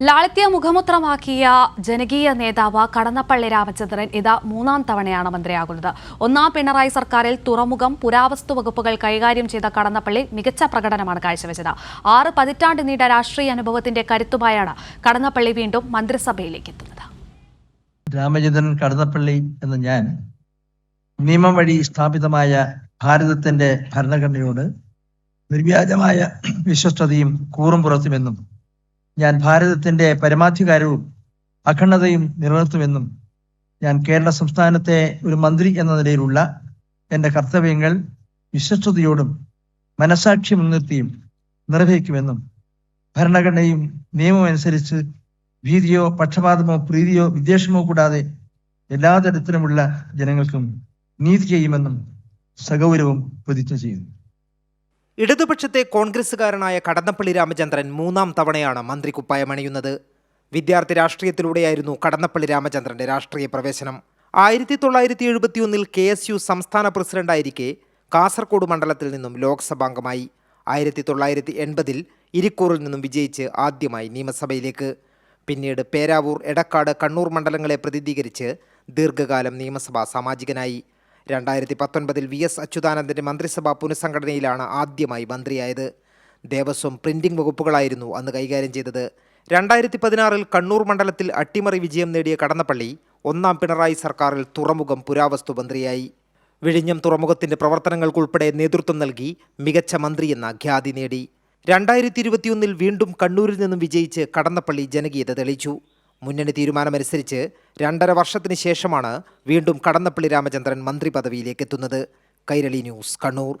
ലാളിത്യ മുഖമുദ്രമാക്കിയ ജനകീയ നേതാവ് കടന്നപ്പള്ളി രാമചന്ദ്രൻ ഇത് മൂന്നാം തവണയാണ് മന്ത്രിയാകുന്നത്. ഒന്നാം പിണറായി സർക്കാരിൽ തുറമുഖം പുരാവസ്തു വകുപ്പുകൾ കൈകാര്യം ചെയ്ത കടന്നപ്പള്ളി മികച്ച പ്രകടനമാണ് കാഴ്ചവെച്ചത്. ആറ് പതിറ്റാണ്ട് നീണ്ട രാഷ്ട്രീയ അനുഭവത്തിന്റെ കരുത്തുമായാണ് കടന്നപ്പള്ളി വീണ്ടും മന്ത്രിസഭയിലേക്ക് എത്തുന്നത്. രാമചന്ദ്രൻ കടന്നപ്പള്ളി എന്ന് ഞാൻ നിയമം വഴി സ്ഥാപിതമായ ഭാരതത്തിന്റെ ഭരണഘടനയോട് നിർവ്യാജമായ വിശ്വസ്തയും കൂറും പുറത്തുമെന്നും ഞാൻ ഭാരതത്തിന്റെ പരമാധികാരവും അഖണ്ഡതയും നിലനിർത്തുമെന്നും ഞാൻ കേരള സംസ്ഥാനത്തെ ഒരു മന്ത്രി എന്ന നിലയിലുള്ള എന്റെ കർത്തവ്യങ്ങൾ വിശ്വസ്തയോടും മനസാക്ഷി മുൻനിർത്തിയും നിർവഹിക്കുമെന്നും ഭരണഘടനയും നിയമവും അനുസരിച്ച് ഭീതിയോ പക്ഷപാതമോ പ്രീതിയോ വിദ്വേഷമോ കൂടാതെ എല്ലാ തരത്തിലുമുള്ള ജനങ്ങൾക്കും നീതി ചെയ്യുമെന്നും സഗൗരവം പ്രതിജ്ഞ ചെയ്യുന്നു. ഇടതുപക്ഷത്തെ കോൺഗ്രസുകാരനായ കടന്നപ്പള്ളി രാമചന്ദ്രൻ മൂന്നാം തവണയാണ് മന്ത്രി കുപ്പായമണിയുന്നത് വിദ്യാർത്ഥി രാഷ്ട്രീയത്തിലൂടെയായിരുന്നു കടന്നപ്പള്ളി രാമചന്ദ്രന്റെ രാഷ്ട്രീയ പ്രവേശനം. ആയിരത്തി തൊള്ളായിരത്തി എഴുപത്തിയൊന്നിൽ കെ എസ് യു സംസ്ഥാന പ്രസിഡന്റായിരിക്കെ കാസർഗോഡ് മണ്ഡലത്തിൽ നിന്നും ലോക്സഭാംഗമായി. ആയിരത്തി തൊള്ളായിരത്തി എൺപതിൽ ഇരിക്കൂറിൽ നിന്നും വിജയിച്ച് ആദ്യമായി നിയമസഭയിലേക്ക്. പിന്നീട് പേരാവൂർ എടക്കാട് കണ്ണൂർ മണ്ഡലങ്ങളെ പ്രതിനിധീകരിച്ച് ദീർഘകാലം നിയമസഭാ സാമാജികനായി. രണ്ടായിരത്തി പത്തൊൻപതിൽ വി എസ് അച്യുതാനന്ദന്റെ മന്ത്രിസഭാ പുനഃസംഘടനയിലാണ് ആദ്യമായി മന്ത്രിയായത്. ദേവസ്വം പ്രിന്റിംഗ് വകുപ്പുകളായിരുന്നു അന്ന് കൈകാര്യം ചെയ്തത്. രണ്ടായിരത്തി പതിനാറിൽ കണ്ണൂർ മണ്ഡലത്തിൽ അട്ടിമറി വിജയം നേടിയ കടന്നപ്പള്ളി ഒന്നാം പിണറായി സർക്കാരിൽ തുറമുഖം പുരാവസ്തു മന്ത്രിയായി. വിഴിഞ്ഞം തുറമുഖത്തിന്റെ പ്രവർത്തനങ്ങൾക്കുൾപ്പെടെ നേതൃത്വം നൽകി മികച്ച മന്ത്രിയെന്ന ഖ്യാതി നേടി. രണ്ടായിരത്തി ഇരുപത്തിയൊന്നിൽ വീണ്ടും കണ്ണൂരിൽ നിന്നും വിജയിച്ച് കടന്നപ്പള്ളി ജനകീയത തെളിയിച്ചു. മുന്നണി തീരുമാനമനുസരിച്ച് രണ്ടര വർഷത്തിന് ശേഷമാണ് വീണ്ടും കടന്നപ്പള്ളി രാമചന്ദ്രൻ മന്ത്രി പദവിയിലേക്ക് എത്തുന്നത്. കൈരളി ന്യൂസ് കണ്ണൂർ.